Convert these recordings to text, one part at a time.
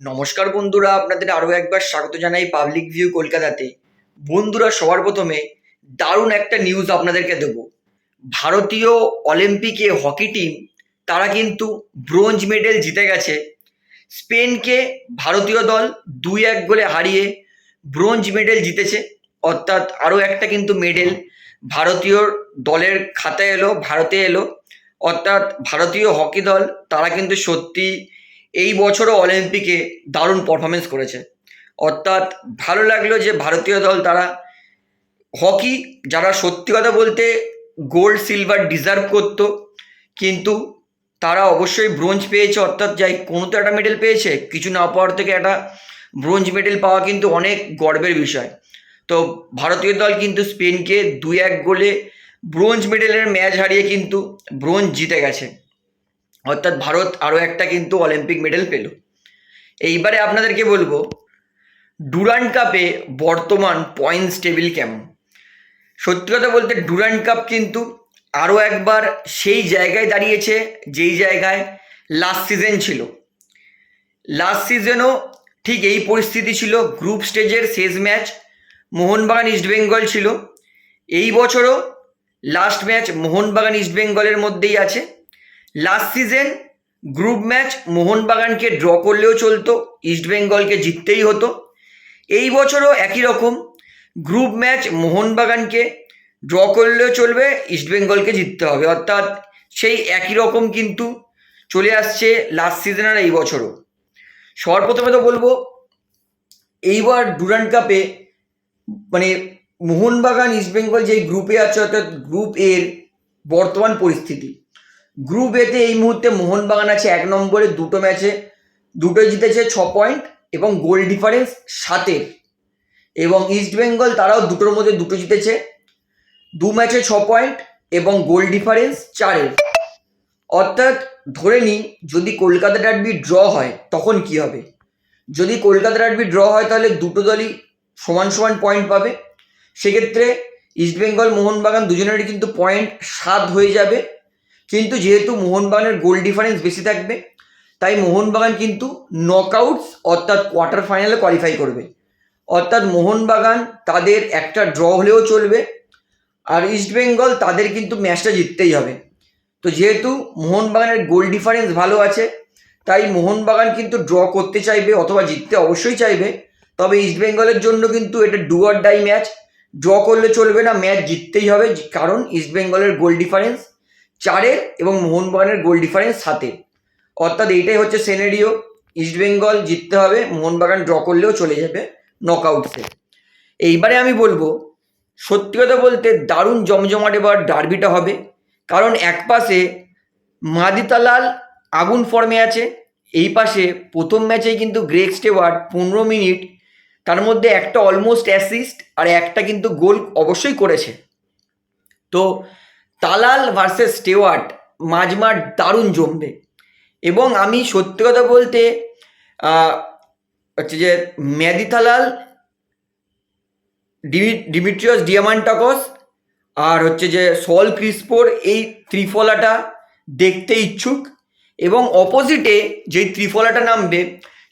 নমস্কার বন্ধুরা, আপনাদের আরও একবার স্বাগত জানাই পাবলিক ভিউ কলকাতাতে। বন্ধুরা, সবার প্রথমে দারুণ একটা নিউজ আপনাদেরকে দেব। ভারতীয় অলিম্পিকে হকি টিম তারা কিন্তু ব্রোঞ্জ মেডেল জিতে গেছে। স্পেনকে ভারতীয় দল দুই এক গোলে হারিয়ে ব্রোঞ্জ মেডেল জিতেছে। অর্থাৎ আরও একটা কিন্তু মেডেল ভারতীয় দলের খাতায় এলো, ভারতে এলো। অর্থাৎ ভারতীয় হকি দল, তারা কিন্তু সত্যি এই বছরও অলিম্পিকে দারুণ পারফরমেন্স করেছে। অর্থাৎ ভালো লাগল যে ভারতীয় দল তারা হকি যারা সত্যি কথা বলতে গোল্ড সিলভার ডিজার্ভ করতো, কিন্তু তারা অবশ্যই ব্রোঞ্জ পেয়েছে। অর্থাৎ যাই কোনো তো একটা মেডেল পেয়েছে, কিছু না পাওয়ার থেকে একটা ব্রোঞ্জ মেডেল পাওয়া কিন্তু অনেক গর্বের বিষয়। তো ভারতীয় দল কিন্তু স্পেনকে দুই এক গোলে ব্রোঞ্জ মেডেলের ম্যাচ হারিয়ে কিন্তু ব্রোঞ্জ জিতে গেছে। অর্থাৎ ভারত আরও একটা কিন্তু অলিম্পিক মেডেল পেল। এইবারে আপনাদেরকে বলব ডুরান্ড কাপে বর্তমান পয়েন্টস টেবিল কেমন? সত্যি কথা বলতে ডুরান্ড কাপ কিন্তু আরও একবার সেই জায়গায় দাঁড়িয়েছে যেই জায়গায় লাস্ট সিজন ছিল। লাস্ট সিজনও ঠিক এই পরিস্থিতি ছিল গ্রুপ স্টেজের শেষ ম্যাচ মোহনবাগান ইস্টবেঙ্গল ছিল। এই বছরও লাস্ট ম্যাচ মোহনবাগান ইস্টবেঙ্গলের মধ্যেই আছে। লাস্ট সিজন গ্রুপ ম্যাচ মোহনবাগানকে ড্র করলেও চলতো ইস্টবেঙ্গলকে জিততেই হতো। এই বছরও একই রকম গ্রুপ ম্যাচ মোহনবাগানকে ড্র করলেও চলবে ইস্টবেঙ্গলকে জিততে হবে। অর্থাৎ সেই একই রকম কিন্তু চলে আসছে লাস্ট সিজন আর এই বছরও। সবার প্রথমে তো বলব, এইবার ডুরান্ড কাপে মানে মোহনবাগান ইস্টবেঙ্গল যেই গ্রুপে আছে, অর্থাৎ গ্রুপ এর বর্তমান পরিস্থিতি। গ্রুপ এতে এই মুহূর্তে মোহনবাগান আছে এক নম্বরে, দুটো ম্যাচে, দুটোই জিতেছে ছ পয়েন্ট এবং গোল ডিফারেন্স সাতের। এবং ইস্টবেঙ্গল তারাও দুটোর মধ্যে দুটো জিতেছে, দু ম্যাচে ছ পয়েন্ট এবং গোল ডিফারেন্স চারের। অর্থাৎ ধরে নিই, যদি কলকাতা ডার্বি ড্র হয়, তখন কি হবে? যদি কলকাতা ডার্বি ড্র হয়, তাহলে দুটো দলই সমান সমান পয়েন্ট পাবে। সেক্ষেত্রে ইস্টবেঙ্গল মোহনবাগান দুজনেরই কিন্তু পয়েন্ট সাত হয়ে যাবে। কিন্তু যেহেতু মোহনবাগানের গোল ডিফারেন্স বেশি থাকবে, তাই মোহনবাগান কিন্তু নকআউটস অর্থাৎ কোয়ার্টার ফাইনালে কোয়ালিফাই করবে। অর্থাৎ মোহনবাগান তাদের একটা ড্র হলেও চলবে, আর ইস্টবেঙ্গল তাদের কিন্তু ম্যাচটা জিততেই হবে। তো যেহেতু মোহনবাগানের গোল ডিফারেন্স ভালো আছে, তাই মোহনবাগান কিন্তু ড্র করতে চাইবে অথবা জিততে অবশ্যই চাইবে, তবে ইস্টবেঙ্গলের জন্য কিন্তু এটা do or die match draw করলে চলবে না ম্যাচ জিততেই হবে, কারণ ইস্টবেঙ্গলের গোল ডিফারেন্স চারের এবং মোহনবাগানের গোল ডিফারেন্স সাতের। অর্থাৎ এইটাই হচ্ছে সেনেরিও ইস্টবেঙ্গল জিততে হবে, মোহনবাগান ড্র করলেও চলে যাবে নকআউটসে এইবারে আমি বলব, সত্যি কথা বলতে দারুণ জমজমাট এবার ডার্বিটা হবে। কারণ এক পাশে মাদিতালাল আগুন ফর্মে আছে, এই পাশে প্রথম ম্যাচেই কিন্তু গ্রেক স্টেওয়ার্ড পনেরো মিনিট, তার মধ্যে একটা অলমোস্ট অ্যাসিস্ট আর একটা কিন্তু গোল অবশ্যই করেছে। তো তালাল ভার্সেস স্টেওয়ার্ট মাঝমাঠ দারুণ জমবে। এবং আমি সত্যি কথা বলতে হচ্ছে যে ম্যাদিথালাল ডিমি, ডিমিট্রিয়াস ডিয়ামান্টাকস আর হচ্ছে যে সল ক্রিস্পোর এই ত্রিফলাটা দেখতে ইচ্ছুক। এবং অপোজিটে যেই ত্রিফলাটা নামবে,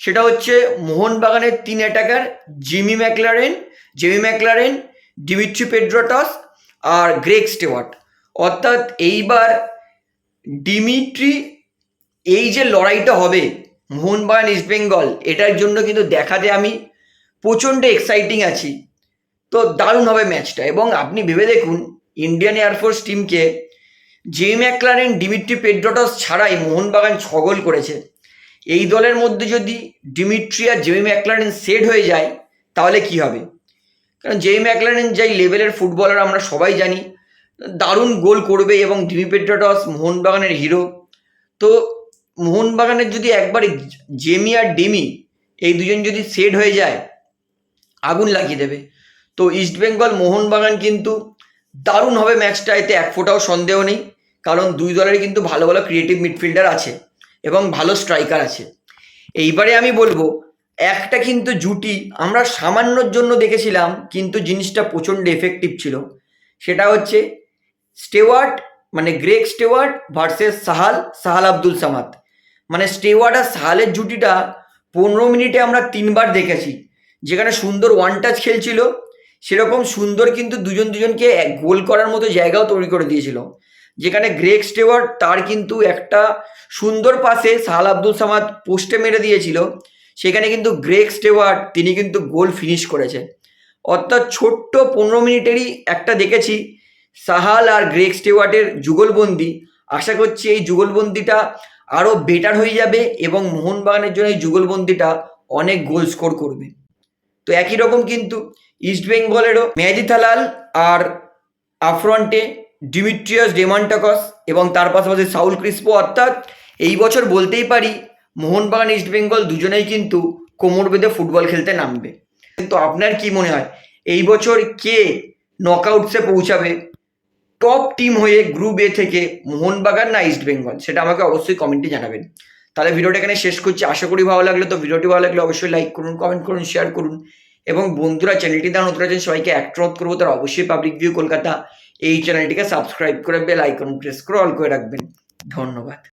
সেটা হচ্ছে মোহনবাগানের তিন attacker Jimmy McLaren, Jamie McLaren, Dimitri Petratos আর গ্রেক স্টেওয়ার্ট। অর্থাৎ এইবার ডিমিট্রি এই যে লড়াইটা হবে মোহনবাগান ইস্টবেঙ্গল এটার জন্য কিন্তু দেখাতে আমি প্রচণ্ড এক্সাইটিং আছি। তো দারুণ হবে ম্যাচটা এবং আপনি ভেবে দেখুন ইন্ডিয়ান এয়ারফোর্স টিমকে জে ম্যাকলারেন ডিমিট্রি পেড্রোটস ছাড়াই মোহনবাগান ছ গোল করেছে। এই দলের মধ্যে যদি ডিমিট্রি আর জেমি ম্যাকলারেন সেট হয়ে যায়, তাহলে কি হবে? কারণ জেমি ম্যাকলারেন যাই লেভেলের ফুটবলার আমরা সবাই জানি দারুণ গোল করবে এবং ডিমি পেট্রাটস মোহনবাগানের হিরো। তো মোহনবাগানের যদি একবারে জেমি আর ডিমি এই দুজন যদি সেট হয়ে যায়, আগুন লাগিয়ে দেবে। তো ইস্টবেঙ্গল মোহনবাগান কিন্তু দারুণ হবে ম্যাচটা, এতে এক ফোঁটাও সন্দেহ নেই, কারণ দুই দলেরই কিন্তু ভালো ভালো ক্রিয়েটিভ মিডফিল্ডার আছে এবং ভালো স্ট্রাইকার আছে। এইবারে আমি বলব, একটা কিন্তু জুটি আমরা সামান্যর জন্য দেখেছিলাম, কিন্তু জিনিসটা প্রচণ্ড এফেক্টিভ ছিল। সেটা হচ্ছে স্টেওয়ার্ট মানে Greg Stewart versus Sahal Sahal Abdul Samad. মানে স্টেওয়ার্ট আর সাহালের জুটিটা পনেরো মিনিটে আমরা তিনবার দেখেছি। যেখানে সুন্দর ওয়ান টাচ খেলছিল, সেরকম সুন্দর কিন্তু দুজন দুজনকে এক গোল করার মতো জায়গাও তৈরি করে দিয়েছিল। যেখানে গ্রেক স্টেওয়ার্ড তার কিন্তু একটা সুন্দর পাশে সাহাল আব্দুল সামাদ পোস্টে মেরে দিয়েছিল। সেখানে কিন্তু গ্রেক স্টেওয়ার্ড তিনি কিন্তু গোল ফিনিশ করেছে অর্থাৎ ছোট্ট পনেরো মিনিটেরই একটা দেখেছি সাহাল আর গ্রেক স্টেওয়ার্টের যুগলবন্দি। আশা করছি এই যুগলবন্দিটা আরও বেটার হয়ে যাবে এবং মোহনবাগানের জন্য এই যুগলবন্দিটা অনেক গোল স্কোর করবে। তো একই রকম কিন্তু ইস্ট বেঙ্গলেরও মেহেদি থালাল আর আফ্রন্টে ডিমিট্রিয়াস ডেমান্টাকস এবং তার পাশাপাশি সাউল ক্রিস্পো অর্থাৎ এই বছর বলতেই পারি মোহনবাগান ইস্ট বেঙ্গল দুজনেই কিন্তু কোমর বেঁধে ফুটবল খেলতে নামবে। কিন্তু আপনার কি মনে হয়? এই বছর কে নকআউটসে পৌঁছাবে? টপ টিম হয়ে গ্রুপ এ থেকে মোহনবাগান না ইস্ট বেঙ্গল সেটা আমাকে অবশ্যই কমেন্টে জানাবেন। তাহলে ভিডিওটা এখানে শেষ করছি। আশা করি ভালো লাগল তো ভিডিওটি ভালো লাগলে অবশ্যই লাইক করুন কমেন্ট করুন শেয়ার করুন। এবং বন্ধুরা চ্যানেলটি দ্বারা নতুন আছেন, সবাইকে অ্যাক্ট্রোধ করব। তারা অবশ্যই পাবলিক ভিউ কলকাতা এই চ্যানেলটিকে সাবস্ক্রাইব করে বেল আইকন প্রেস করে অল করে রাখবেন। ধন্যবাদ।